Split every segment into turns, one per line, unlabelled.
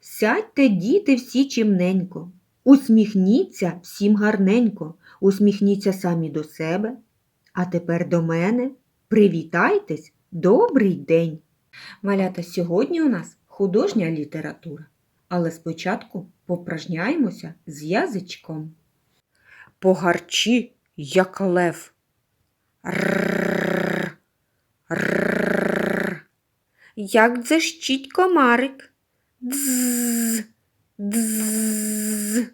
Сядьте, діти, всі чимненько. Усміхніться всім гарненько, усміхніться самі до себе. А тепер до мене. Привітайтесь, добрий день. Малята, сьогодні у нас художня література, але спочатку попражняємося з язичком. Погарчі, як лев. Як дзищить комарик. Дз, дз.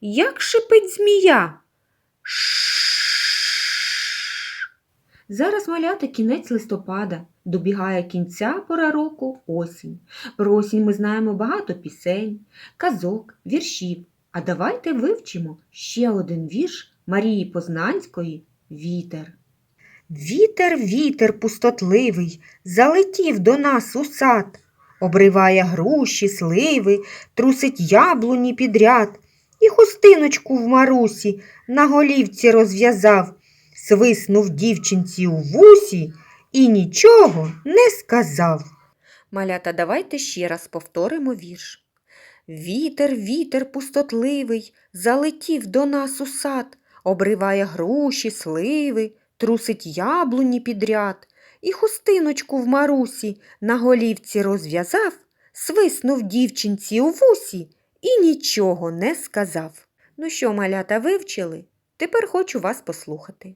Як шипить змія. Зараз малята кінець листопада. Добігає кінця пора року осінь. Про осінь ми знаємо багато пісень, казок, віршів. А давайте вивчимо ще один вірш Марії Познанської Вітер. Вітер, вітер пустотливий, залетів до нас у сад, обриває груші, сливи, трусить яблуні підряд, і хустиночку в марусі на голівці розв'язав, свиснув дівчинці у вусі і нічого не сказав. Малята, давайте ще раз повторимо вірш. Вітер, вітер пустотливий, залетів до нас у сад, обриває груші, сливи, трусить яблуні підряд, і хустиночку в марусі на голівці розв'язав, свиснув дівчинці у вусі і нічого не сказав. Ну що, малята, вивчили? Тепер хочу вас послухати.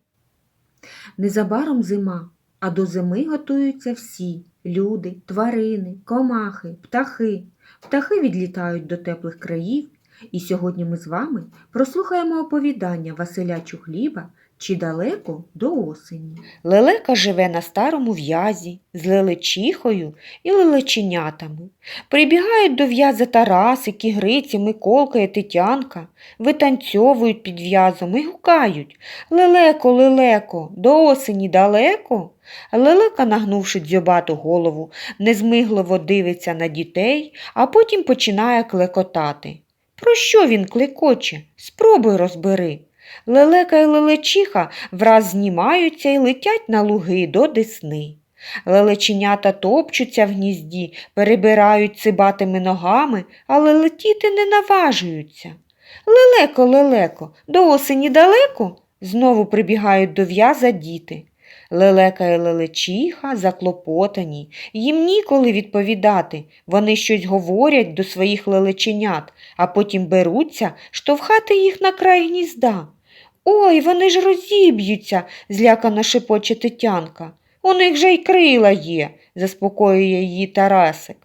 Незабаром зима, а до зими готуються всі люди, тварини, комахи, птахи. Птахи відлітають до теплих країв, і сьогодні ми з вами прослухаємо оповідання Василя Чухліба чи далеко до осені. Лелека живе на старому в'язі з лелечихою і лелеченятами. Прибігають до в'яза Тарасики, Гриці, Миколка і Тетянка, витанцьовують під в'язом і гукають Лелеко, лелеко, до осені далеко. Лелека, нагнувши дзьобату голову, незмигливо дивиться на дітей, а потім починає клекотати. Про що він клекоче? Спробуй розбери. Лелека й лелечиха враз знімаються і летять на луги до десни. Лелеченята топчуться в гнізді, перебирають цибатими ногами, але летіти не наважуються. Лелеко, лелеко, до осені далеко? Знову прибігають до в'яза діти. Лелека і лелечиха заклопотані, їм ніколи відповідати. Вони щось говорять до своїх лелеченят, а потім беруться штовхати їх на край гнізда. Ой, вони ж розіб'ються, злякано шепоче Тетянка. У них же й крила є, заспокоює її Тарасик.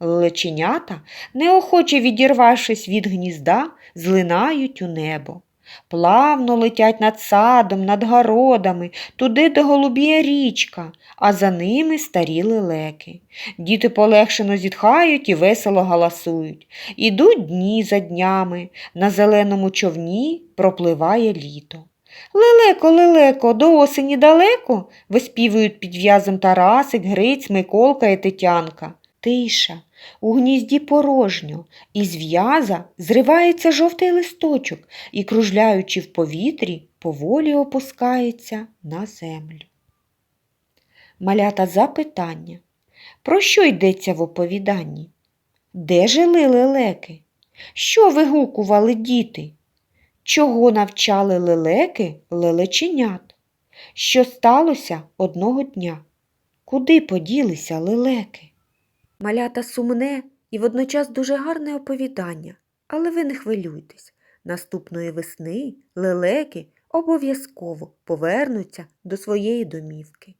Лелеченята, неохоче відірвавшись від гнізда, злинають у небо. Плавно летять над садом, над городами, туди, де голубіє річка, а за ними старі лелеки. Діти полегшено зітхають і весело галасують. Ідуть дні за днями, на зеленому човні пропливає літо. Лелеко, лелеко, до осені далеко, виспівують під в'язом Тарасик, Гриць, Миколка і Тетянка. Тиша. У гнізді порожньо, із в'яза зривається жовтий листочок і, кружляючи в повітрі, поволі опускається на землю. Малята запитання. Про що йдеться в оповіданні? Де жили лелеки? Що вигукували діти? Чого навчали лелеки лелеченят? Що сталося одного дня? Куди поділися лелеки? Малята сумне і водночас дуже гарне оповідання, але ви не хвилюйтесь. Наступної весни лелеки обов'язково повернуться до своєї домівки.